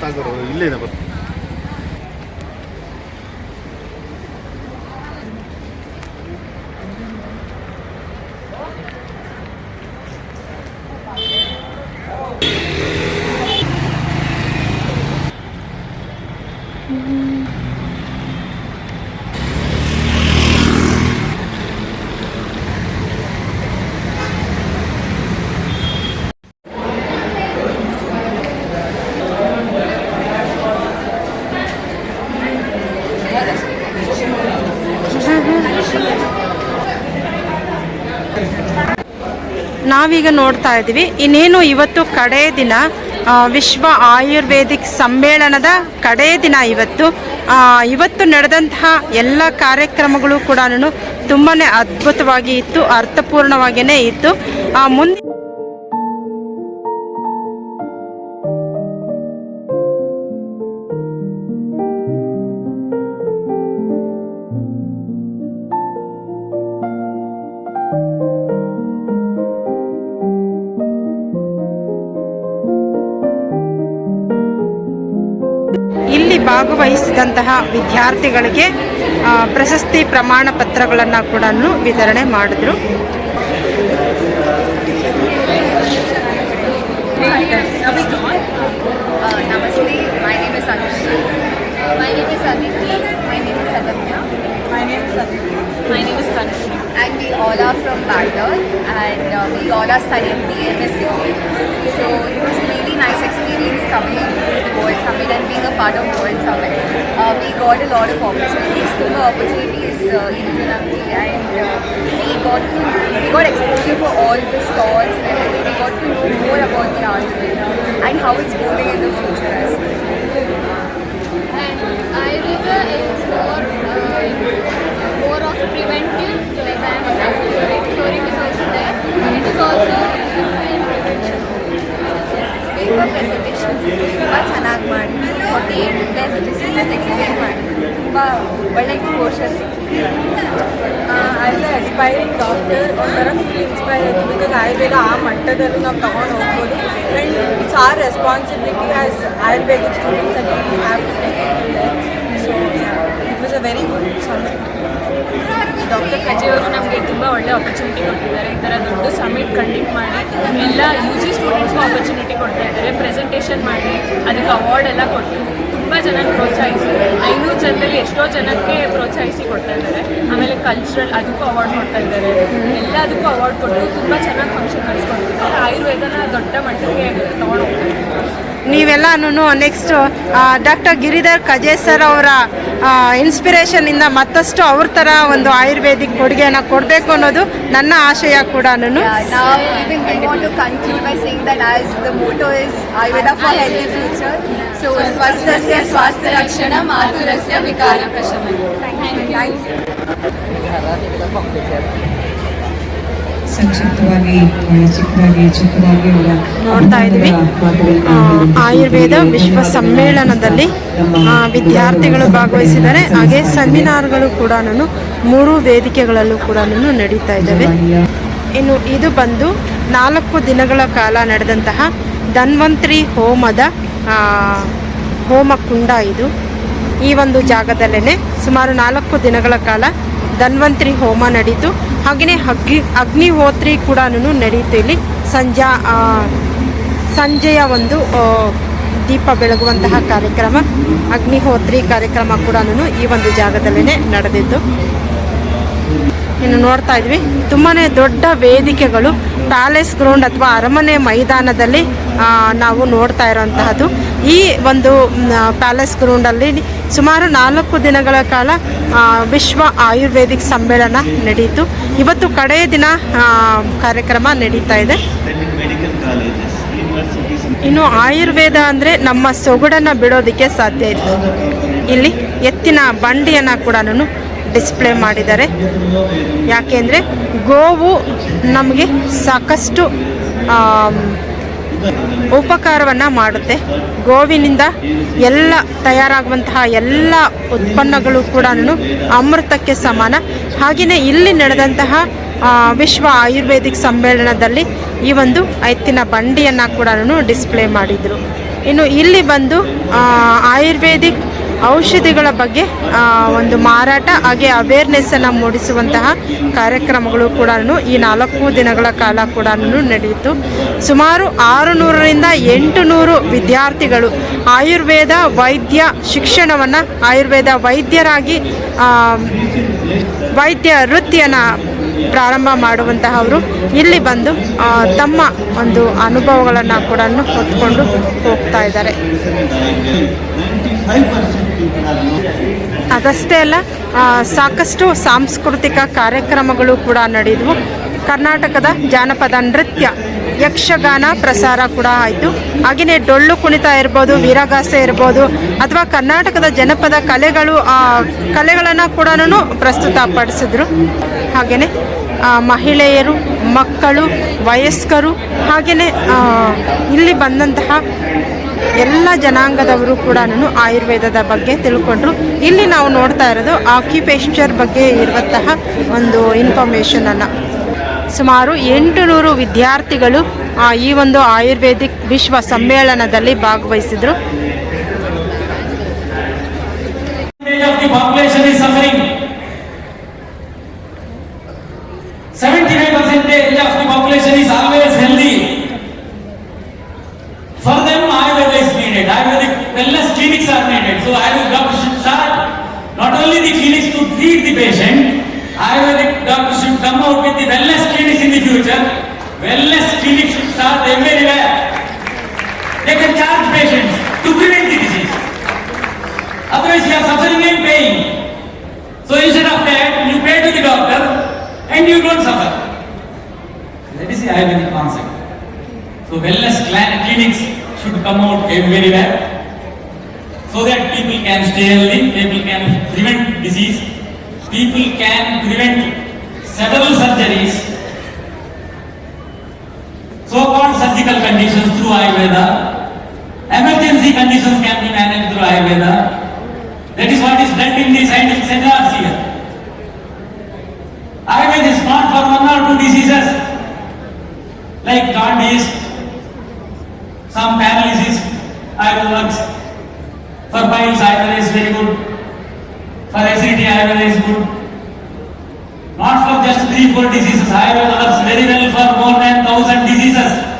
ಸಾಗರ ಇಲ್ಲೇ ಇದೆ ಬರ್ತೀನಿ ನಾವೀಗ ನೋಡ್ತಾ ಇದ್ದೀವಿ. ಇನ್ನೇನು ಇವತ್ತು ಕಡೇ ದಿನ ವಿಶ್ವ ಆಯುರ್ವೇದಿಕ್ ಸಮ್ಮೇಳನದ ಕಡೇ ದಿನ ಇವತ್ತು. ಇವತ್ತು ನಡೆದಂತಹ ಎಲ್ಲ ಕಾರ್ಯಕ್ರಮಗಳು ಕೂಡ ತುಂಬಾ ಅದ್ಭುತವಾಗಿ ಇತ್ತು ಅರ್ಥಪೂರ್ಣವಾಗಿಯೇ ಇತ್ತು. ಮುಂದೆ ಭಾಗವಹಿಸಿದಂತಹ ವಿದ್ಯಾರ್ಥಿಗಳಿಗೆ ಪ್ರಶಸ್ತಿ ಪ್ರಮಾಣ ಪತ್ರಗಳನ್ನು ಕೂಡ ವಿತರಣೆ ಮಾಡಿದ್ರು Uh, Namaste, my name is Anushri. My name is Aditi. My name is Adamya. My name is Aditi. My name is Tanushree. And we all are from Bangalore and uh, we all are studying BMS degree. So it was a really nice experience coming to the World Summit and being a part of World Summit. Uh, we got a lot of opportunities, ತುಂಬ opportunities uh, into Nambi and uh, we got to, we got exposure for all the stalls and everything. We got to know more about the art and how it's moving in the future as well. and Ayurveda is more more of preventive. I chloric is also there. It is also in. Paper presentations ತುಂಬ ಚೆನ್ನಾಗಿ ಮಾಡಿ forty eight plus diseases explain ಮಾಡಿ ತುಂಬ ಒಳ್ಳೆ exposure ಸಿಕ್ಕಿದೆ as a aspiring doctor ಒಂಥರ full inspire ಆಯಿತು because Ayurveda ಆ ಮಟ್ಟದಲ್ಲೂ ನಾವು ತೊಗೊಂಡು ಹೋಗ್ಬೋದು and it's our responsibility as Ayurvedic students that we have to take so it was a very good summit doctor ಕಜೆಯವರು ನಮಗೆ ತುಂಬ ಒಳ್ಳೆ ಆಪರ್ಚುನಿಟಿ ಕೊಟ್ಟಿದ್ದಾರೆ. ಈ ಥರ ದೊಡ್ಡ ಸಮಿಟ್ ಕಂಡಕ್ಟ್ ಮಾಡಿ, ಎಲ್ಲ ಯು ಜಿ ಸ್ಟೂಡೆಂಟ್ಸ್ಗೂ ಆಪರ್ಚುನಿಟಿ ಕೊಡ್ತಾ ಇದ್ದಾರೆ. ಪ್ರೆಸೆಂಟೇಷನ್ ಮಾಡಿ, ಅದಕ್ಕೆ ಅವಾರ್ಡ್ ಎಲ್ಲ ಕೊಟ್ಟು ತುಂಬ ಜನ ಪ್ರೋತ್ಸಾಹಿಸಿ, ಐನೂರು ಜನದಲ್ಲಿ ಎಷ್ಟೋ ಜನಕ್ಕೆ ಪ್ರೋತ್ಸಾಹಿಸಿ ಕೊಡ್ತಾ ಇದ್ದಾರೆ. ಆಮೇಲೆ ಕಲ್ಚರಲ್ ಅದಕ್ಕೂ ಅವಾರ್ಡ್ ಕೊಡ್ತಾ ಇದ್ದಾರೆ. ಎಲ್ಲದಕ್ಕೂ ಅವಾರ್ಡ್ ಕೊಟ್ಟು ತುಂಬ ಚೆನ್ನಾಗಿ ಫಂಕ್ಷನ್ ನಡೆಸ್ಕೊಡ್ತಿದ್ದಾರೆ ಆಯುರ್ವೇದನ ದೊಡ್ಡ ಮಟ್ಟಕ್ಕೆ ತೊಗೊಂಡು ಹೋಗ್ತಾ ಇದ್ದಾರೆ. ನೀವೆಲ್ಲನೂ next doctor Giridhar Kaje sir ಅವರ ಇನ್ಸ್ಪಿರೇಷನಿಂದ ಮತ್ತಷ್ಟು ಅವ್ರ ಥರ ಒಂದು ಆಯುರ್ವೇದಿಕ್ ಕೊಡುಗೆಯನ್ನು ಕೊಡಬೇಕು ಅನ್ನೋದು ನನ್ನ ಆಶಯ ಕೂಡ ನಾನು now even we want to conclude by saying that as the motto is Ayurveda for healthy future. So swasthasya swasthya rakshana maturasya vikara prashamana. Thank you. Thank you. ಸಂಕ್ಷಿಪ್ತವಾಗಿ ಚಿಕ್ಕದಾಗಿ ಚಿಕ್ಕದಾಗಿ ನೋಡ್ತಾ ಇದ್ವಿ. ಆಯುರ್ವೇದ ವಿಶ್ವ ಸಮ್ಮೇಳನದಲ್ಲಿ ವಿದ್ಯಾರ್ಥಿಗಳು ಭಾಗವಹಿಸಿದ್ದಾರೆ. ಹಾಗೆ ಸೆಮಿನಾರ್ಗಳು ಕೂಡ ನಾನು ಮೂರು ವೇದಿಕೆಗಳಲ್ಲೂ ಕೂಡ ನಾನು ನಡೀತಾ ಇದ್ದಾವೆ. ಇನ್ನು ಇದು ಬಂದು ನಾಲ್ಕು ದಿನಗಳ ಕಾಲ ನಡೆದಂತಹ ಧನ್ವಂತ್ರಿ ಹೋಮದ ಹೋಮ ಕುಂಡ ಇದು. ಈ ಒಂದು ಜಾಗದಲ್ಲೇ ಸುಮಾರು ನಾಲ್ಕು ದಿನಗಳ ಕಾಲ ಧನ್ವಂತ್ರಿ ಹೋಮ ನಡೀತು. ಹಾಗೆಯೇ ಅಗ್ನಿ, ಅಗ್ನಿಹೋತ್ರಿ ಕೂಡ ನಡೆಯುತ್ತೆ ಇಲ್ಲಿ. ಸಂಜಾ ಸಂಜೆಯ ಒಂದು ದೀಪ ಬೆಳಗುವಂತಹ ಕಾರ್ಯಕ್ರಮ, ಅಗ್ನಿಹೋತ್ರಿ ಕಾರ್ಯಕ್ರಮ ಕೂಡ ಈ ಒಂದು ಜಾಗದಲ್ಲೇ ನಡೆದಿದ್ದು. ಇನ್ನು ನೋಡ್ತಾ ಇದ್ವಿ ತುಂಬಾ ದೊಡ್ಡ ವೇದಿಕೆಗಳು, ಪ್ಯಾಲೇಸ್ ಗ್ರೌಂಡ್ ಅಥವಾ ಅರಮನೆ ಮೈದಾನದಲ್ಲಿ ನಾವು ನೋಡ್ತಾ ಇರೋಂತಹದ್ದು ಈ ಒಂದು ಪ್ಯಾಲೇಸ್ ಗ್ರೌಂಡಲ್ಲಿ ಸುಮಾರು ನಾಲ್ಕು ದಿನಗಳ ಕಾಲ ವಿಶ್ವ ಆಯುರ್ವೇದಿಕ್ ಸಮ್ಮೇಳನ ನಡೆಯಿತು ಇವತ್ತು ಕಡೆಯ ದಿನ ಕಾರ್ಯಕ್ರಮ ನಡೀತಾ ಇದೆ. ಇನ್ನು ಆಯುರ್ವೇದ ಅಂದರೆ ನಮ್ಮ ಸೊಗಡನ್ನು ಬಿಡೋದಕ್ಕೆ ಸಾಧ್ಯ ಇತ್ತು ಇಲ್ಲಿ ಎತ್ತಿನ ಬಂಡಿಯನ್ನು ಕೂಡ ಡಿಸ್ಪ್ಲೇ ಮಾಡಿದ್ದಾರೆ. ಯಾಕೆಂದರೆ ಗೋವು ನಮಗೆ ಸಾಕಷ್ಟು ಉಪಕಾರವನ್ನು ಮಾಡುತ್ತೆ. ಗೋವಿನಿಂದ ಎಲ್ಲ ತಯಾರಾಗುವಂತಹ ಎಲ್ಲ ಉತ್ಪನ್ನಗಳು ಕೂಡ ಅಮೃತಕ್ಕೆ ಸಮಾನ. ಹಾಗೆಯೇ ಇಲ್ಲಿ ನಡೆದಂತಹ ವಿಶ್ವ ಆಯುರ್ವೇದಿಕ್ ಸಮ್ಮೇಳನದಲ್ಲಿ ಈ ಒಂದು ಎತ್ತಿನ ಬಂಡಿಯನ್ನು ಕೂಡ ಡಿಸ್ಪ್ಲೇ ಮಾಡಿದರು. ಇನ್ನು ಇಲ್ಲಿ ಬಂದು ಆಯುರ್ವೇದಿಕ್ ಔಷಧಿಗಳ ಬಗ್ಗೆ ಒಂದು ಮಾರಾಟ ಹಾಗೆ ಅವೇರ್ನೆಸ್ಸನ್ನು ಮೂಡಿಸುವಂತಹ ಕಾರ್ಯಕ್ರಮಗಳು ಕೂಡ ಈ ನಾಲ್ಕು ದಿನಗಳ ಕಾಲ ಕೂಡ ನಡೆಯಿತು. ಸುಮಾರು ಆರು ನೂರರಿಂದ ಎಂಟು ನೂರು ವಿದ್ಯಾರ್ಥಿಗಳು ಆಯುರ್ವೇದ ವೈದ್ಯ ಶಿಕ್ಷಣವನ್ನು, ಆಯುರ್ವೇದ ವೈದ್ಯರಾಗಿ ವೈದ್ಯ ವೃತ್ತಿಯನ್ನು ಪ್ರಾರಂಭ ಮಾಡುವಂತಹವರು ಇಲ್ಲಿ ಬಂದು ತಮ್ಮ ಒಂದು ಅನುಭವಗಳನ್ನು ಕೂಡ ಹೊತ್ಕೊಂಡು ಹೋಗ್ತಾ ಇದ್ದಾರೆ. ಅದಷ್ಟೇ ಅಲ್ಲ ಸಾಕಷ್ಟು ಸಾಂಸ್ಕೃತಿಕ ಕಾರ್ಯಕ್ರಮಗಳು ಕೂಡ ನಡೆದವು ಕರ್ನಾಟಕದ ಜಾನಪದ ನೃತ್ಯ ಯಕ್ಷಗಾನ ಪ್ರಸಾರ ಕೂಡ ಆಯಿತು. ಹಾಗೆಯೇ ಡೊಳ್ಳು ಕುಣಿತ ಇರ್ಬೋದು, ವೀರಗಾಸೆ ಇರ್ಬೋದು, ಅಥವಾ ಕರ್ನಾಟಕದ ಜನಪದ ಕಲೆಗಳು, ಆ, ಕಲೆಗಳನ್ನು ಕೂಡ ಪ್ರಸ್ತುತಪಡಿಸಿದ್ರು. ಹಾಗೆಯೇ ಮಹಿಳೆಯರು, ಮಕ್ಕಳು, ವಯಸ್ಕರು ಹಾಗೆಯೇ ಇಲ್ಲಿ ಬಂದಂತಹ ಎಲ್ಲ ಜನಾಂಗದವರು ಕೂಡ ಆಯುರ್ವೇದದ ಬಗ್ಗೆ ತಿಳ್ಕೊಂಡ್ರು. ಇಲ್ಲಿ ನಾವು ನೋಡ್ತಾ ಇರೋದು ಆಕ್ಯುಪೇಶ್ಚರ್ ಬಗ್ಗೆ ಇರುವಂತಹ ಒಂದು ಇನ್ಫಾರ್ಮೇಷನನ್ನು ಸುಮಾರು ಎಂಟು ನೂರು ವಿದ್ಯಾರ್ಥಿಗಳು ಈ ಒಂದು ಆಯುರ್ವೇದಿಕ್ ವಿಶ್ವ ಸಮ್ಮೇಳನದಲ್ಲಿ ಭಾಗವಹಿಸಿದ್ರು. Percentage Wellness clinics start everywhere. They can charge patients to prevent the disease. Otherwise, you are suffering and paying. So instead of that, you pay to the doctor and you don't suffer. That is the Ayurvedic concept. So wellness clinics should come out everywhere so that people can stay healthy, people can prevent disease, people can prevent several surgeries, so-called surgical conditions through Ayurveda, emergency conditions can be managed through Ayurveda. That is what is done in the scientific seminars here. Ayurveda is not for one or two diseases like jaundice, some paralysis, Ayurveda works. For piles, Ayurveda is very good. For acidity, Ayurveda is good remedy for diseases. I have developed very well for more than thousand diseases.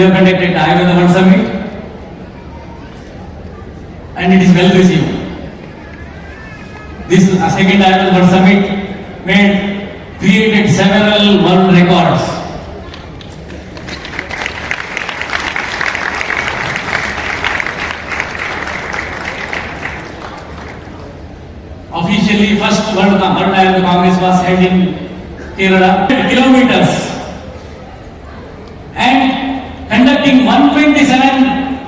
We have conducted Ayurveda World Summit and it is well received. This second Ayurveda World Summit made, created several world records. Officially, first World, World Ayurveda Congress was held in Kerala, kilometers and conducting 127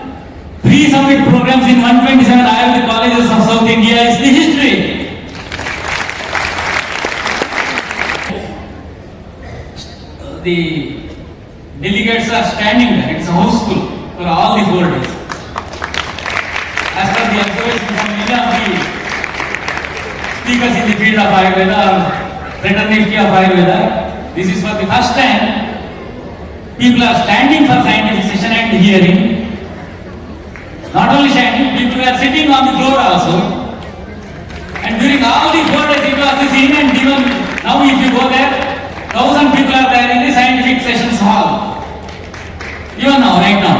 pre-summit programs in 127 Ayurvedic colleges of South India is the history. The delegates are standing there, it's a whole school for all the four days. As per the observation from many of the speakers in the field of Ayurveda or fraternity of Ayurveda, this is for the first time People are standing for scientific session and hearing. Not only standing, people were sitting on the floor also. And during all the four days it was the scene and even now if you go there, thousand people are there in the scientific sessions hall. Even now, right now.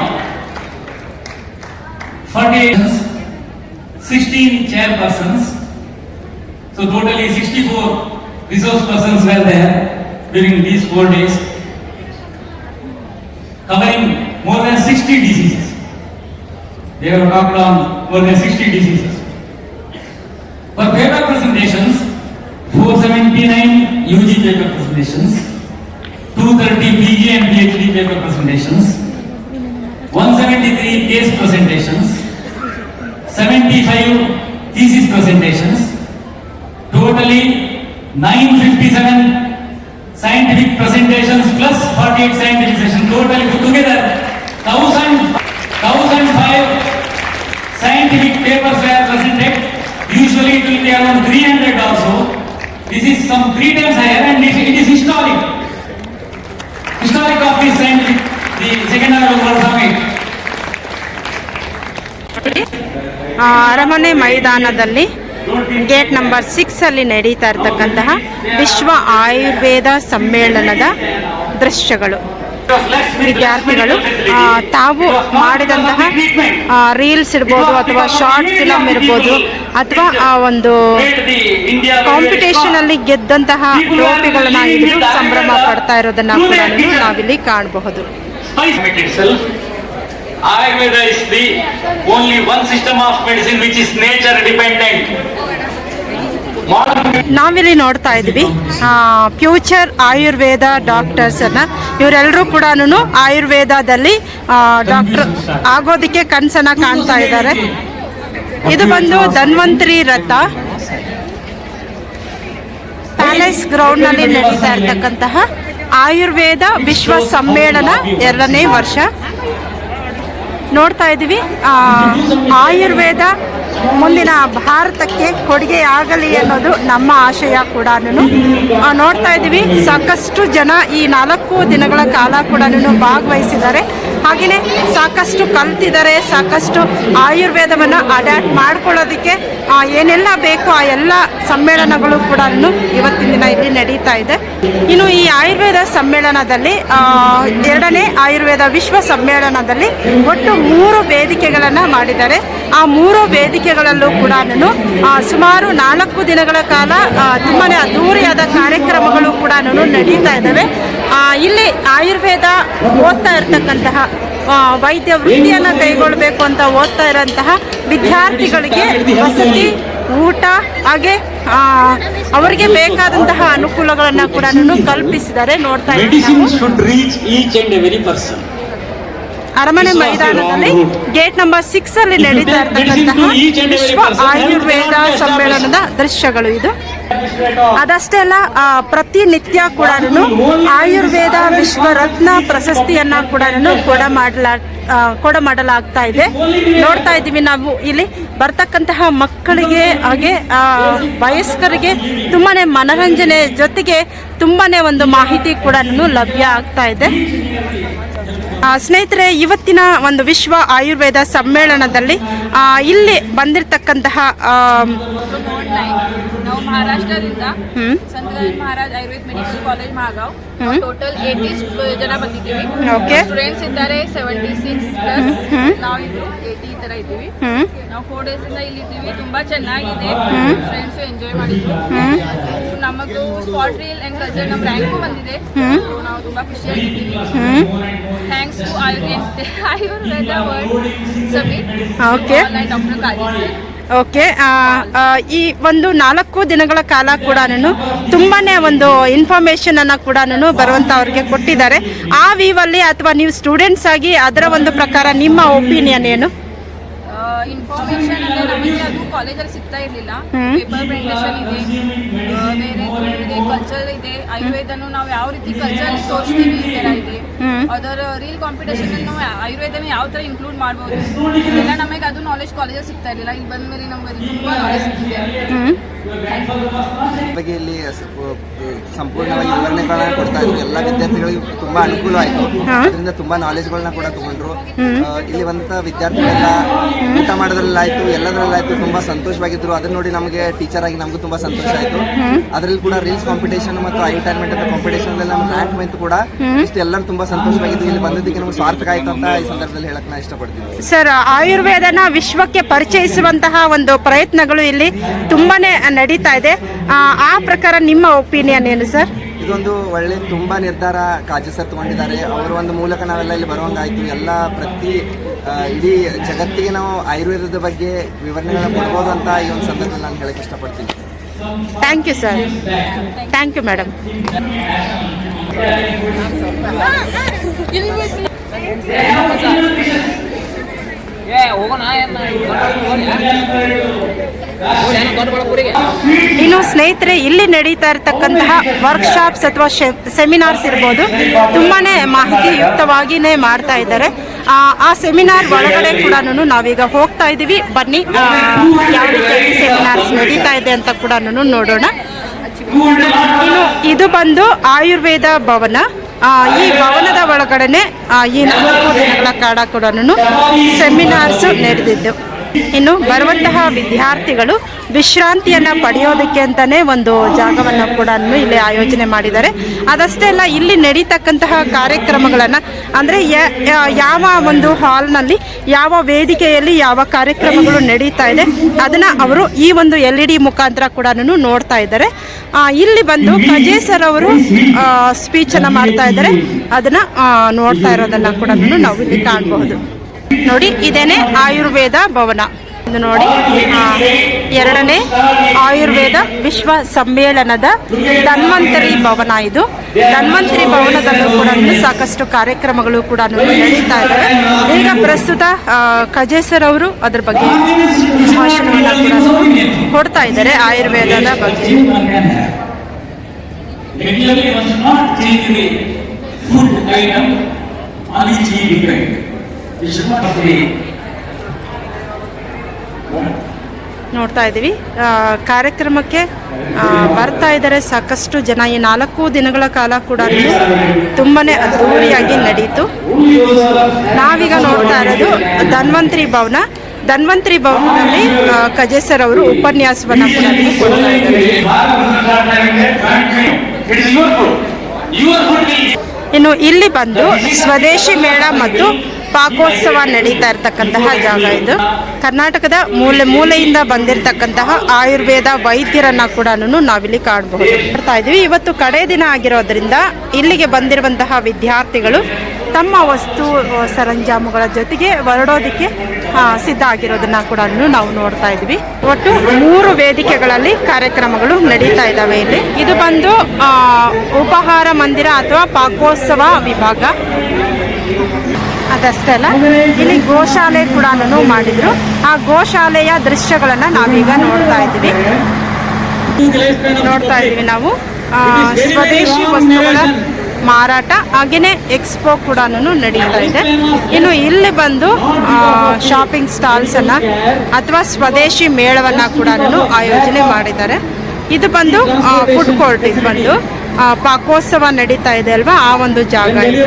40 16 chairpersons. So totally 64 resource persons were there during these four days, covering more than 60 diseases. They have talked on more than 60 diseases. For paper presentations, 479 UG paper presentations, 230 PG and PhD paper presentations, 173 case presentations, 75 thesis presentations, totally 957 scientific presentations plus 48 scientific sessions, totally put together 1000, 1005 scientific papers were presented. Usually it will be around 300 also. This is some three times higher and it it is historic. Historic of this scientific, the second hour World Summit. ಅರಮನೆ ಮೈದಾನದಲ್ಲಿ gate number six ಅಲ್ಲಿ ನಡೀತಾ ಇರತಕ್ಕಂತಹ ವಿಶ್ವ ಆಯುರ್ವೇದ ಸಮ್ಮೇಳನದ ದೃಶ್ಯಗಳು ವಿದ್ಯಾರ್ಥಿಗಳು ತಾವು ಮಾಡಿದಂತಹ ರೀಲ್ಸ್ ಇರ್ಬೋದು ಅಥವಾ ಶಾರ್ಟ್ ಫಿಲಮ್ ಇರ್ಬೋದು ಅಥವಾ, ಆ, ಒಂದು ಕಾಂಪಿಟೇಷನ್ ಅಲ್ಲಿ ಗೆದ್ದಂತಹ ಟ್ರೋಫಿಗಳನ್ನ ಸಂಭ್ರಮ ಪಡ್ತಾ ಇರೋದನ್ನ ಕೂಡ ನಾವಿಲ್ಲಿ ಕಾಣಬಹುದು. Ayurveda is the only one system of medicine which is nature dependent. ನಾವಿಲ್ಲಿ ನೋಡ್ತಾ ಇದ್ವಿ ಫ್ಯೂಚರ್ ಆಯುರ್ವೇದ ಡಾಕ್ಟರ್ಸ್ ಅನ್ನ. ಇವರೆಲ್ಲರೂ ಕೂಡ ಆಯುರ್ವೇದದಲ್ಲಿ ಡಾಕ್ಟರ್ ಆಗೋದಕ್ಕೆ ಕನಸನ್ನ ಕಾಣ್ತಾ ಇದ್ದಾರೆ. ಇದು ಬಂದು ಧನ್ವಂತರಿ ರಥ. ಪ್ಯಾಲೇಸ್ ಗ್ರೌಂಡ್ನಲ್ಲಿ ನಡೀತಾ ಇರ್ತಕ್ಕಂತಹ ಆಯುರ್ವೇದ ವಿಶ್ವ ಸಮ್ಮೇಳನ ಎರಡನೇ ವರ್ಷ. ನೋಡ್ತಾ ಇದ್ದೀವಿ. ಆಯುರ್ವೇದ ಮುಂದಿನ ಭಾರತಕ್ಕೆ ಕೊಡುಗೆ ಆಗಲಿ ಅನ್ನೋದು ನಮ್ಮ ಆಶಯ ಕೂಡ ನೋಡ್ತಾ ಇದ್ದೀವಿ. ಸಾಕಷ್ಟು ಜನ ಈ ನಾಲ್ಕು ದಿನಗಳ ಕಾಲ ಕೂಡ ಭಾಗವಹಿಸಿದ್ದಾರೆ. ಹಾಗೆಯೇ ಸಾಕಷ್ಟು ಕಲ್ತಿದ್ದಾರೆ, ಸಾಕಷ್ಟು ಆಯುರ್ವೇದವನ್ನು ಅಡ್ಯಾಪ್ಟ್ ಮಾಡ್ಕೊಳ್ಳೋದಕ್ಕೆ ಏನೆಲ್ಲ ಬೇಕು ಆ ಎಲ್ಲ ಸಮ್ಮೇಳನಗಳು ಕೂಡ ಇವತ್ತಿನ ದಿನ ಇಲ್ಲಿ ನಡೀತಾ ಇದೆ. ಇನ್ನು ಈ ಆಯುರ್ವೇದ ಸಮ್ಮೇಳನದಲ್ಲಿ ಎರಡನೇ ಆಯುರ್ವೇದ ವಿಶ್ವ ಸಮ್ಮೇಳನದಲ್ಲಿ ಒಟ್ಟು ಮೂರು ವೇದಿಕೆಗಳನ್ನು ಮಾಡಿದ್ದಾರೆ. ಆ ಮೂರು ವೇದಿಕೆಗಳಲ್ಲೂ ಕೂಡ ಸುಮಾರು ನಾಲ್ಕು ದಿನಗಳ ಕಾಲ ತುಂಬಾ ಅದ್ಧೂರಿಯಾದ ಕಾರ್ಯಕ್ರಮಗಳು ಕೂಡ ನಡೀತಾ ಇದ್ದಾವೆ. ಇಲ್ಲಿ ಆಯುರ್ವೇದ ಓದ್ತಾ ಇರ್ತಕ್ಕಂತಹ ವೈದ್ಯ ವೃತ್ತಿಯನ್ನು ಕೈಗೊಳ್ಳಬೇಕು ಅಂತ ಓದ್ತಾ ಇರೋಂತಹ ವಿದ್ಯಾರ್ಥಿಗಳಿಗೆ ವಸತಿ ಊಟ ಹಾಗೆ ಅವರಿಗೆ ಬೇಕಾದಂತಹ ಅನುಕೂಲಗಳನ್ನು ಕೂಡ ಕಲ್ಪಿಸಿದ್ದಾರೆ ನೋಡ್ತಾ ಇದ್ದೀವಿ. ಅರಮನೆ ಮೈದಾನದಲ್ಲಿ ಗೇಟ್ ನಂಬರ್ ಸಿಕ್ಸ್ ಅಲ್ಲಿ ನಡೀತಾ ಇರತಕ್ಕಂತಹ ವಿಶ್ವ ಆಯುರ್ವೇದ ಸಮ್ಮೇಳನದ ದೃಶ್ಯಗಳು ಇದು. ಅದಷ್ಟೇ ಅಲ್ಲ ಪ್ರತಿನಿತ್ಯ ಕೂಡ ಆಯುರ್ವೇದ ವಿಶ್ವರತ್ನ ಪ್ರಶಸ್ತಿಯನ್ನ ಕೂಡ ಕೊಡ ಮಾಡಲಾ ಕೊಡ ಮಾಡಲಾಗ್ತಾ ಇದೆ. ನೋಡ್ತಾ ಇದ್ದೀವಿ ನಾವು ಇಲ್ಲಿ ಬರ್ತಕ್ಕಂತಹ ಮಕ್ಕಳಿಗೆ ಹಾಗೆ ವಯಸ್ಕರಿಗೆ ತುಂಬಾನೇ ಮನರಂಜನೆ ಜೊತೆಗೆ ತುಂಬಾನೇ ಒಂದು ಮಾಹಿತಿ ಕೂಡ ಲಭ್ಯ ಆಗ್ತಾ ಇದೆ. ಸ್ನೇಹಿತರೆ, ಇವತ್ತಿನ ಒಂದು ವಿಶ್ವ ಆಯುರ್ವೇದ ಸಮ್ಮೇಳನದಲ್ಲಿ ಇಲ್ಲಿ ಬಂದಿರತಕ್ಕಂತಹ ಆ, ನಾವು ಮಹಾರಾಷ್ಟ್ರದಿಂದ ಹ್ಮ್ ಸಂತ ಮಹಾರಾಜ್ ಆಯುರ್ವೇದ ಮೆಡಿಕಲ್ ಕಾಲೇಜ್ ಮಹಾಗಾವ್ ಹ್ಮ್. ಟೋಟಲ್ ಏಯ್ಟಿ ಜನ ಬಂದಿದ್ದೀವಿ Okay. ಸ್ಟೂಡೆಂಟ್ಸ್ ಇದ್ದಾರೆ ಸೆವೆಂಟಿ ಸಿಕ್ಸ್ ಪ್ಲಸ್ ನಾವು ಇದು ಏಯ್ಟಿ ಈ ತರ ಇದ್ದೀವಿ ಹ್ಮ್ ನಾವು ಫೋರ್ ಡೇಸ್ ಇಂದ ಇಲ್ಲಿದ್ದೀವಿ ತುಂಬಾ ಚೆನ್ನಾಗಿದೆ ಫ್ರೆಂಡ್ಸ್ ಎಂಜಾಯ್ ಮಾಡಿದ್ರು ನಮಗೂ ಸ್ಪಾಟ್ ರೀಲ್ ಅಂಡ್ ಕಲ್ಚರ್ ನಮ್ಮ ರ್ಯಾಂಕು ಬಂದಿದೆ So ನಾವು ತುಂಬಾ ಖುಷಿಯಾಗಿದ್ದೀವಿ thanks to Ayurveda Ayurveda world summit Okay. Doctor Kaje sir okay ಈ ಒಂದು ನಾಲ್ಕು ದಿನಗಳ ಕಾಲ ಕೂಡ ತುಂಬಾನೇ ಒಂದು ಇನ್ಫಾರ್ಮೇಶನ್ ಅನ್ನ ಕೂಡ ಬರುವಂತವ್ರಿಗೆ ಕೊಟ್ಟಿದ್ದಾರೆ. ಆ ವೀವಲ್ಲಿ ಅಥವಾ ನೀವು ಸ್ಟೂಡೆಂಟ್ಸ್ ಆಗಿ ಅದರ ಒಂದು ಪ್ರಕಾರ ನಿಮ್ಮ ಒಪಿನಿಯನ್ ಏನು? ಇನ್ಫಾರ್ಮೇಶನ್ ಇರಲಿಲ್ಲ. ಪೇಪರ್ ಪ್ರಿಂಟೇಷನ್ ಇದೆ. ಬೇರೆ ಇದೆ ಕಲ್ಚರ್ ಇದೆ. ಆಯುರ್ವೇದನು ನಾವು ಯಾವ ರೀತಿ ಕಲ್ಚರ್ ತೋರಿಸ್ತೀವಿ ಈ ಥರ ಇದೆ. ಅದರ ರೀಲ್ ಕಾಂಪಿಟೇಷನ್ ನಾವು ಆಯುರ್ವೇದನ ಯಾವ ತರ ಇನ್ಕ್ಲೂಡ್ ಮಾಡ್ಬೋದು? ಇಲ್ಲ ನಮಗೆ ಅದು ನಾಲೆಜ್ ಕಾಲೇಜಲ್ಲಿ ಸಿಗ್ತಾ ಇರಲಿಲ್ಲ. ಇಲ್ಲಿ ಬಂದ ಮೇಲೆ ನಮಗೆ ತುಂಬಾ ನಾಲೆಜ್ ಸಿಗ್ತಿದೆ. ಬಗ್ಗೆ ಇಲ್ಲಿ ಸಂಪೂರ್ಣವಾಗಿ ವಿವರಣೆಗಳನ್ನ ಕೊಡ್ತಾ ಇದ್ರು. ಎಲ್ಲ ವಿದ್ಯಾರ್ಥಿಗಳಿಗೆ ತುಂಬಾ ಅನುಕೂಲ ಆಯ್ತು ಅದರಿಂದ ತುಂಬಾ ನಾಲೆಜ್ಗಳನ್ನ ಕೂಡ ತಗೊಂಡ್ರು. ಇಲ್ಲಿ ಬಂದ ವಿದ್ಯಾರ್ಥಿಗಳೆಲ್ಲ ಊಟ ಮಾಡೋದ್ರಲ್ಲಾಯ್ತು ಎಲ್ಲದರಲ್ಲಾಯ್ತು ತುಂಬಾ ಸಂತೋಷವಾಗಿದ್ರು ಅದನ್ನ ನೋಡಿ ನಮಗೆ ಟೀಚರ್ ಆಗಿ ನಮಗೂ ತುಂಬಾ ಸಂತೋಷ ಆಯ್ತು. ಅದರಲ್ಲಿ ಕೂಡ ರೀಲ್ಸ್ ಕಾಂಪಿಟೇಷನ್ ಮತ್ತು ಐಟೈನ್ಮೆಂಟ್ ಅಂತ ಕಾಂಪಿಟೇಷನ್ ನಮ್ಗೆ ರ್ಯಾಂಕ್ ಕೂಡ. ಇಷ್ಟು ಎಲ್ಲರೂ ತುಂಬಾ ಸಂತೋಷವಾಗಿದ್ದು ಇಲ್ಲಿ ಬಂದಿದ್ದಕ್ಕೆ ನಮ್ಗೆ ಸಾರ್ಥಕ ಆಯ್ತು ಅಂತ ಈ ಸಂದರ್ಭದಲ್ಲಿ ಹೇಳಕ್ ನಾ ಇಷ್ಟಪಡ್ತೀನಿ. ಸರ್ ಆಯುರ್ವೇದನ ವಿಶ್ವಕ್ಕೆ ಪರಿಚಯಿಸುವಂತಹ ಒಂದು ಪ್ರಯತ್ನಗಳು ಇಲ್ಲಿ ತುಂಬಾನೇ ನಡೀತಾ ಇದೆ. ಆ ಪ್ರಕಾರ ನಿಮ್ಮ ಒಪಿನಿಯನ್ ಏನು ಸರ್ ಇದೊಂದು ಒಳ್ಳೆ ತುಂಬಾ ನಿರ್ಧಾರ ಕಾಜು ಸರ್ ತಗೊಂಡಿದ್ದಾರೆ. ಅವರ ಒಂದು ಮೂಲಕ ನಾವೆಲ್ಲ ಇಲ್ಲಿ ಬರುವಂಗಾಯ್ತು ಎಲ್ಲ ಪ್ರತಿ ಇಡೀ ಜಗತ್ತಿಗೆ ನಾವು ಆಯುರ್ವೇದದ ಬಗ್ಗೆ ವಿವರಣೆಗಳನ್ನ ಕೊಡ್ಬೋದು ಅಂತ ಈ ಒಂದು ಸಂದರ್ಭದಲ್ಲಿ ನಾನು ಹೇಳಕ್ ಇಷ್ಟಪಡ್ತೀನಿ. Thank you sir thank you madam ಇನ್ನು ಸ್ನೇಹಿತರೆ ಇಲ್ಲಿ ನಡೀತಾ ಇರತಕ್ಕಂತಹ ವರ್ಕ್ಶಾಪ್ಸ್ ಅಥವಾ ಸೆಮಿನಾರ್ಸ್ ಇರ್ಬೋದು. ತುಂಬಾನೇ ಮಾಹಿತಿಯುಕ್ತವಾಗಿನೇ ಮಾಡ್ತಾ ಇದ್ದಾರೆ. ಆ, ಸೆಮಿನಾರ್ ಒಳಗಡೆ ಕೂಡ ನಾವೀಗ ಹೋಗ್ತಾ ಇದ್ದೀವಿ. ಬನ್ನಿ ಯಾವ ರೀತಿಯಾಗಿ ಸೆಮಿನಾರ್ಸ್ ನಡೀತಾ ಇದೆ ಅಂತ ಕೂಡ ನೋಡೋಣ. ಇನ್ನು ಇದು ಬಂದು ಆಯುರ್ವೇದ ಭವನ. ಈ ಭವನದ ಒಳಗಡೆನೆ ಆ, ಈ ನಾಲ್ಕು ದಿನಗಳ ಕಾಡ ಕೂಡ ಸೆಮಿನಾರ್ಸ್ ನಡೆದಿದ್ದು. ಇನ್ನು ಬರುವಂತಹ ವಿದ್ಯಾರ್ಥಿಗಳು ವಿಶ್ರಾಂತಿಯನ್ನ ಪಡೆಯೋದಕ್ಕೆ ಅಂತಾನೆ ಒಂದು ಜಾಗವನ್ನು ಕೂಡ ಇಲ್ಲಿ ಆಯೋಜನೆ ಮಾಡಿದ್ದಾರೆ. ಅದಷ್ಟೇ ಅಲ್ಲ, ಇಲ್ಲಿ ನಡೀತಕ್ಕಂತಹ ಕಾರ್ಯಕ್ರಮಗಳನ್ನ ಅಂದ್ರೆ ಯಾವ ಒಂದು ಹಾಲ್ನಲ್ಲಿ ಯಾವ ವೇದಿಕೆಯಲ್ಲಿ ಯಾವ ಕಾರ್ಯಕ್ರಮಗಳು ನಡೀತಾ ಇದೆ, ಅದನ್ನ ಅವರು ಈ ಒಂದು ಎಲ್ ಇ ಡಿ ಮುಖಾಂತರ ಕೂಡ ನೋಡ್ತಾ ಇದ್ದಾರೆ. ಇಲ್ಲಿ ಬಂದು ಖಜೇ ಸರ್ ಅವರು ಸ್ಪೀಚ್ ಅನ್ನ ಮಾಡ್ತಾ ಇದ್ದಾರೆ. ಅದನ್ನ ನೋಡ್ತಾ ಇರೋದನ್ನ ಕೂಡ ನಾವು ಇಲ್ಲಿ ಕಾಣಬಹುದು. ನೋಡಿ ಇದೇನೆ ಆಯುರ್ವೇದ ಭವನ. ನೋಡಿ ಎರಡನೇ ಆಯುರ್ವೇದ ವಿಶ್ವ ಸಮ್ಮೇಳನದ ಧನ್ವಂತರಿ ಭವನ ಇದು. ಧನ್ವಂತರಿ ಭವನದಲ್ಲೂ ಕೂಡ ಸಾಕಷ್ಟು ಕಾರ್ಯಕ್ರಮಗಳು ಕೂಡ ನಡೀತಾ ಇದ್ದಾವೆ. ಈಗ ಪ್ರಸ್ತುತ ಖಜೇಸರ್ ಅವರು ಅದ್ರ ಬಗ್ಗೆ ಭಾಷಣವನ್ನು ಕೂಡ ಕೊಡ್ತಾ ಇದ್ದಾರೆ ಆಯುರ್ವೇದದ ಬಗ್ಗೆ. ನೋಡ್ತಾ ಇದ್ದೀವಿ. ಕಾರ್ಯಕ್ರಮಕ್ಕೆ ಬರ್ತಾ ಇದ್ದಾರೆ ಸಾಕಷ್ಟು ಜನ. ಈ ನಾಲ್ಕು ದಿನಗಳ ಕಾಲ ಕೂಡ ತುಂಬಾನೇ ಅದ್ದೂರಿಯಾಗಿ ನಡೀತು. ನಾವೀಗ ನೋಡ್ತಾ ಇರೋದು ಧನ್ವಂತರಿ ಭವನ. ಧನ್ವಂತರಿ ಭವನದಲ್ಲಿ ಕಜೇಸರ್ ಅವರು ಉಪನ್ಯಾಸವನ್ನು ಕೂಡ ಇನ್ನು ಇಲ್ಲಿ ಬಂದು ಸ್ವದೇಶಿ ಮೇಳ ಮತ್ತು ಪಾಕೋತ್ಸವ ನಡೀತಾ ಇರತಕ್ಕಂತಹ ಜಾಗ ಇದು. ಕರ್ನಾಟಕದ ಮೂಲೆ ಮೂಲೆಯಿಂದ ಬಂದಿರತಕ್ಕಂತಹ ಆಯುರ್ವೇದ ವೈದ್ಯರನ್ನ ಕೂಡ ನಾವಿಲ್ಲಿ ಕಾಣಬಹುದು. ಬರ್ತಾ ಇದೀವಿ ಇವತ್ತು ಕಡೆ ದಿನ ಆಗಿರೋದ್ರಿಂದ ಇಲ್ಲಿಗೆ ಬಂದಿರುವಂತಹ ವಿದ್ಯಾರ್ಥಿಗಳು ತಮ್ಮ ವಸ್ತು ಸರಂಜಾಮುಗಳ ಜೊತೆಗೆ ಹೊರಡೋದಕ್ಕೆ ಸಿದ್ಧ ಆಗಿರೋದನ್ನ ಕೂಡ ನಾವು ನೋಡ್ತಾ ಇದ್ವಿ ಒಟ್ಟು ಮೂರು ವೇದಿಕೆಗಳಲ್ಲಿ ಕಾರ್ಯಕ್ರಮಗಳು ನಡೀತಾ ಇದ್ದಾವೆ ಇಲ್ಲಿ. ಇದು ಬಂದು ಉಪಹಾರ ಮಂದಿರ ಅಥವಾ ಪಾಕೋತ್ಸವ ವಿಭಾಗ. ಅದಷ್ಟೇ ಅಲ್ಲ ಇಲ್ಲಿ ಗೋಶಾಲೆ ಕೂಡ ಮಾಡಿದ್ರು. ಆ ಗೋಶಾಲೆಯ ದೃಶ್ಯಗಳನ್ನ ನಾವೀಗ ನೋಡ್ತಾ ಇದ್ದೀವಿ. ನೋಡ್ತಾ ಇದ್ದೀವಿ ನಾವು. ಸ್ವದೇಶಿ ವಸ್ತುಗಳ ಮಾರಾಟ ಹಾಗೆಯೇ ಎಕ್ಸ್ಪೋ ಕೂಡ ನಡೀತಾ ಇದೆ. ಇನ್ನು ಇಲ್ಲಿ ಬಂದು ಶಾಪಿಂಗ್ ಸ್ಟಾಲ್ಸ್ ಅನ್ನ ಅಥವಾ ಸ್ವದೇಶಿ ಮೇಳವನ್ನ ಕೂಡ ಆಯೋಜನೆ ಮಾಡಿದ್ದಾರೆ. ಇದು ಬಂದು ಫುಡ್ ಕೋರ್ಟ್ ಇದು ಬಂದು. ಪಾಕೋತ್ಸವ ನಡೀತಾ ಇದೆ ಅಲ್ವಾ? ಆ ಒಂದು ಜಾಗ ಇದು.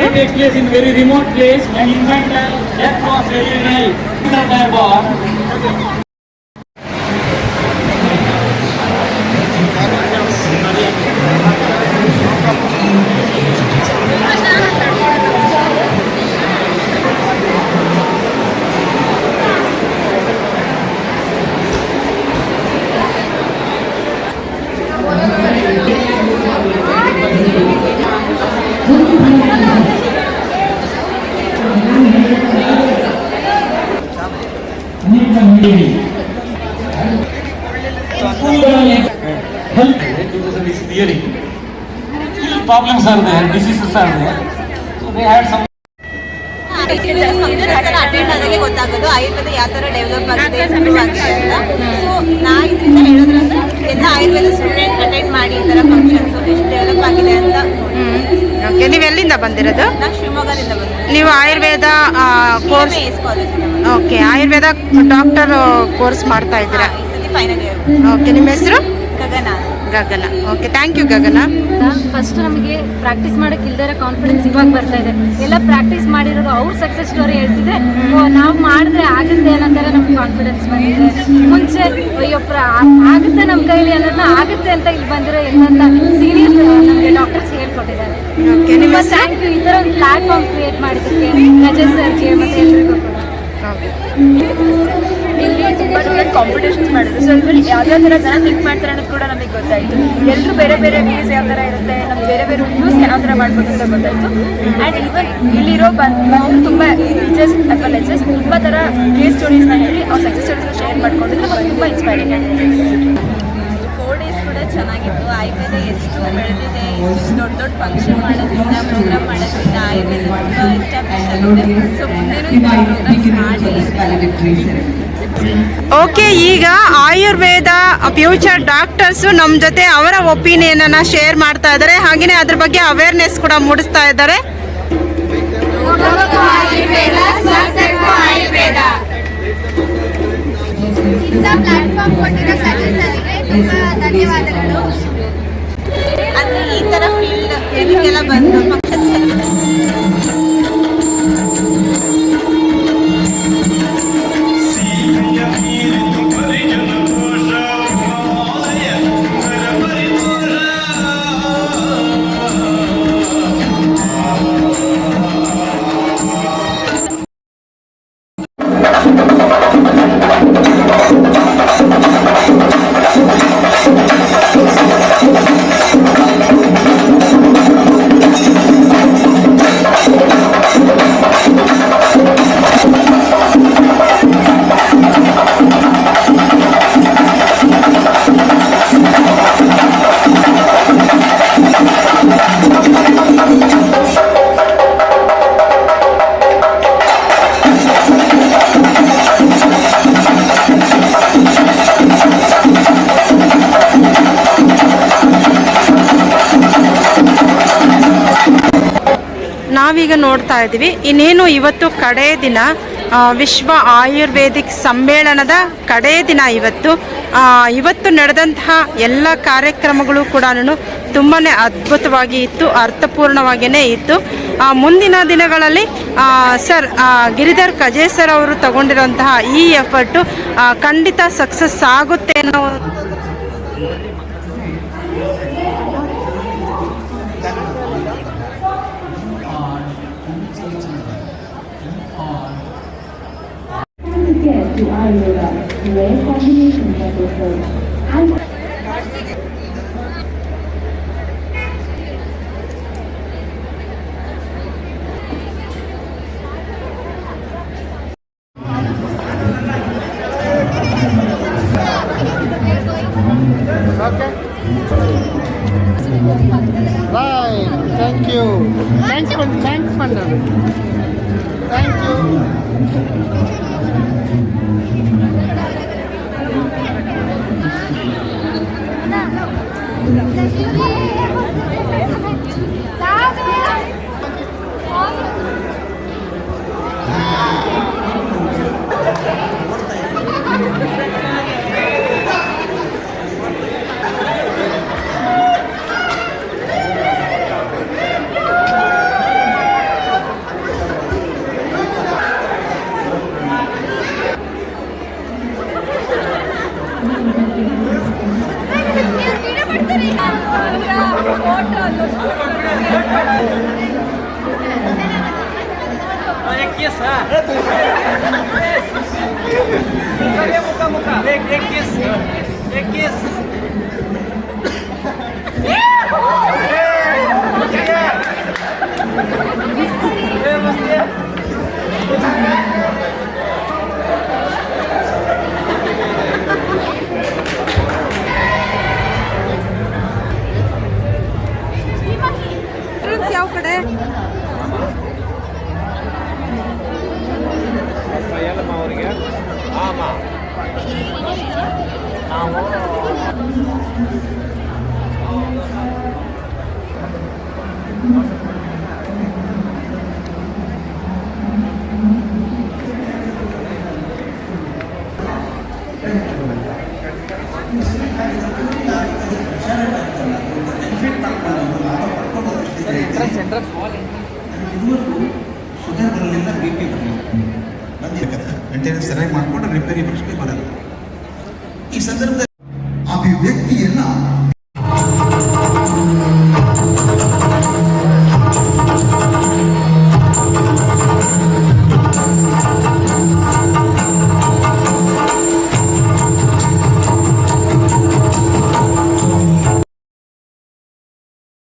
Still there, this is the sir there. So they had some attend ಆದಾಗೆ ಗೊತ್ತಾಗೋದು ಆಯುರ್ವೇದ ಯಾವ ಥರ ಡೆವಲಪ್ ಆಗಿದೆ ಇಂಪ್ರೂವ್ ಆಗಿದೆ ಅಂತ ಸೊ ನಾ ಇದರಿಂದ ಹೇಳೋದ್ರಿಂದ ಎಲ್ಲ ಆಯುರ್ವೇದ ಸ್ಟೂಡೆಂಟ್ ಅಟೆಂಡ್ ಮಾಡಿ ಈ ಥರ ಫಂಕ್ಷನ್ಸ್ ಎಷ್ಟು ಡೆವಲಪ್ ಆಗಿದೆ ಅಂತ ಓಕೆ ನೀವು ಎಲ್ಲಿಂದ ಬಂದಿರೋದು? ಶಿವಮೊಗ್ಗದಿಂದ ನೀವು Ayurveda course okay Ayurveda doctor course ಮಾಡ್ತಾ ಇದ್ದೀರಾ? ಓಕೆ ನಿಮ್ಮ ಹೆಸರು? Gagana Gagana okay thank you Gagana. First ನಮಗೆ ಪ್ರಾಕ್ಟೀಸ್ ಮಾಡೋಕೆ ಇಲ್ದಿರೋ ಕಾನ್ಫಿಡೆನ್ಸ್ ಇವಾಗ ಬರ್ತಾ ಇದೆ. ಎಲ್ಲ ಪ್ರಾಕ್ಟೀಸ್ ಮಾಡಿರೋರು ಅವ್ರ ಸಕ್ಸಸ್ ಸ್ಟೋರಿ ಹೇಳ್ತಿದ್ರೆ ನಾವು ಮಾಡಿದ್ರೆ ಆಗುತ್ತೆ ಅನ್ನೋಂಥರ ನಮ್ಗೆ ಕಾನ್ಫಿಡೆನ್ಸ್ ಬಂದಿದೆ. ಮುಂಚೆ ಅಯ್ಯೋ ಆಗುತ್ತೆ ನಮ್ಮ ಕೈಲಿ ಅನ್ನೋದನ್ನ ಆಗುತ್ತೆ ಅಂತ ಇಲ್ಲಿ ಬಂದಿರೋ ಎಲ್ಲಂತ ಸೀನಿಯರ್ಸ್ ನಮಗೆ ಡಾಕ್ಟರ್ಸ್ ಹೇಳ್ಕೊಟ್ಟಿದ್ದಾರೆ. ಥ್ಯಾಂಕ್ ಯು ಈ ಥರ ಒಂದು ಪ್ಲಾಟ್ಫಾರ್ಮ್ ಕ್ರಿಯೇಟ್ ಮಾಡಿದ್ದಕ್ಕೆ ರಜೆ ಸರ್ ಜಿ ಮತ್ತು ಎಲ್ರಿಗೂ ಇಲ್ಲಿ ತುಂಬ ಡಿಫ್ರೆಂಟ್ ಕಾಂಪಿಟೇಷನ್ಸ್ ಮಾಡಿದ್ರು. ಸೊ ಇದ್ರಲ್ಲಿ ಯಾವ್ಯಾವ ಥರ ಜನ ಥಿಂಕ್ ಮಾಡ್ತಾರೆ ಅನ್ನೋದು ಕೂಡ ನಮಗೆ ಗೊತ್ತಾಯಿತು. ಎಲ್ಲರೂ ಬೇರೆ ಬೇರೆ ವ್ಯೂಸ್ ಯಾವ ಥರ ಇರುತ್ತೆ, ನಮ್ಗೆ ಬೇರೆ ಬೇರೆ ವ್ಯೂಸ್ ಯಾವ ಥರ ಮಾಡ್ಬೋದು ಅಂತ ಗೊತ್ತಾಯಿತು. ಆ್ಯಂಡ್ ಇವನ್ ಇಲ್ಲಿರೋ ಬಂದು ತುಂಬ ಟೀಚರ್ಸ್ ಅಥವಾ ಲೆಕ್ಚರ್ಸ್ ತುಂಬ ಥರ ಕೇಸ್ ಸ್ಟೋರೀಸ್ನ ಹೇಳಿ ಅವ್ರ ಸಕ್ಸಸ್ ಸ್ಟೋರೀಸ್ನ ಶೇರ್ ಮಾಡ್ಕೊಂಡಿದ್ದು ತುಂಬ ಇನ್ಸ್ಪೈರಿಂಗ್ ಆಗಿದೆ. ಚೆನ್ನಾಗಿತ್ತು. ಆಯುರ್ವೇದ ಎಷ್ಟು ಬೆಳೆದಿದೆ ಎಷ್ಟು ದೊಡ್ಡ ದೊಡ್ಡ ಫಂಕ್ಷನ್ ಮಾಡೋದ್ರಿಂದ ಪ್ರೋಗ್ರಾಮ್ ಮಾಡೋದ್ರಿಂದ ಆಯುರ್ವೇದ ತುಂಬ ಎಸ್ಟಾಬ್ಲಿಷ್ ಆಗಿದೆ. ಸೊ ಮುಂದೆನೂ ಮಾಡಿ. ಓಕೆ ಈಗ ಆಯುರ್ವೇದ ಫ್ಯೂಚರ್ ಡಾಕ್ಟರ್ಸ್ ನಮ್ಮ ಜೊತೆ ಅವರ ಒಪಿನಿಯನನ್ನು ಶೇರ್ ಮಾಡ್ತಾ ಇದ್ದಾರೆ. ಹಾಗೆಯೇ ಅದ್ರ ಬಗ್ಗೆ ಅವೇರ್ನೆಸ್ ಕೂಡ ಮೂಡಿಸ್ತಾ ಇದ್ದಾರೆ. ಪ್ಲಾಟ್ಫಾರ್ಮ್ ಕೊಟ್ಟಿರೋ ಧನ್ಯವಾದಗಳು. ಅಲ್ಲಿ ಈ ತರ ಫೀಲ್ಡ್ ಎಲ್ಲಿಗೆಲ್ಲ ಬಂದು ಫಂಕ್ಷನ್ಸ್ ನೋಡ್ತಾ ಇದ್ದೀವಿ. ಇನ್ನೇನು ಇವತ್ತು ಕಡೇ ದಿನ ವಿಶ್ವ ಆಯುರ್ವೇದಿಕ್ ಸಮ್ಮೇಳನದ ಕಡೇ ದಿನ ಇವತ್ತು. ಇವತ್ತು ನಡೆದಂತಹ ಎಲ್ಲ ಕಾರ್ಯಕ್ರಮಗಳು ಕೂಡ ತುಂಬಾ ಅದ್ಭುತವಾಗಿ ಇತ್ತು ಅರ್ಥಪೂರ್ಣವಾಗಿಯೇ ಇತ್ತು. ಮುಂದಿನ ದಿನಗಳಲ್ಲಿ ಸರ್ ಗಿರಿಧರ್ ಕಜೆ ಸರ್ ಅವರು ತಗೊಂಡಿರುವಂತಹ ಈ ಎಫರ್ಟು ಖಂಡಿತ ಸಕ್ಸಸ್ ಆಗುತ್ತೆ ಅನ್ನೋ to Ayurveda, rare combination that occurs. ಯಾವ 我？